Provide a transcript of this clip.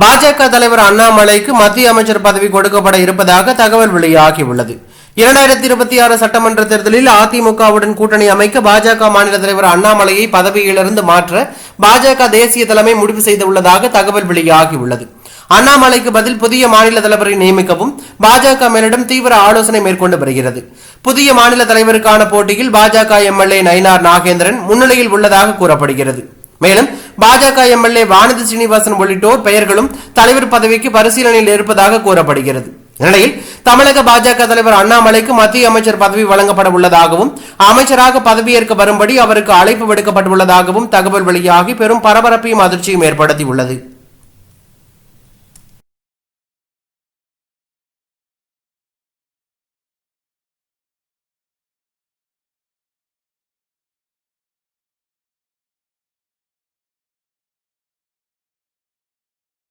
பாஜக தலைவர் அண்ணாமலைக்கு மத்திய அமைச்சர் பதவி கொடுக்கப்பட இருப்பதாக தகவல் வெளியாகியுள்ளது. இரண்டாயிரத்தி இருபத்தி ஆறு சட்டமன்ற தேர்தலில் அதிமுகவுடன் கூட்டணி அமைக்க பாஜக மாநில தலைவர் அண்ணாமலையை பதவியிலிருந்து மாற்ற பாஜக தேசிய தலைமை முடிவு செய்துள்ளதாக தகவல் வெளியாகியுள்ளது. அண்ணாமலைக்கு பதில் புதிய மாநில தலைவரை நியமிக்கவும் பாஜக மேலிடம் தீவிர ஆலோசனை மேற்கொண்டு வருகிறது. புதிய மாநில தலைவருக்கான போட்டியில் பாஜக எம்எல்ஏ நயினார் நாகேந்திரன் முன்னிலையில் உள்ளதாக கூறப்படுகிறது. மேலும் பாஜக எம்எல்ஏ வானதி சீனிவாசன் உள்ளிட்டோர் பெயர்களும் தலைவர் பதவிக்கு பரிசீலனையில் இருப்பதாக கூறப்படுகிறது. இந்நிலையில் தமிழக பாஜக தலைவர் அண்ணாமலைக்கு மத்திய அமைச்சர் பதவி வழங்கப்பட உள்ளதாகவும் அமைச்சராக பதவியேற்க வரும்படி அவருக்கு அழைப்பு விடுக்கப்பட்டுள்ளதாகவும் தகவல் வெளியாகி பெரும் பரபரப்பையும் அதிர்ச்சியும் ஏற்படுத்தியுள்ளது.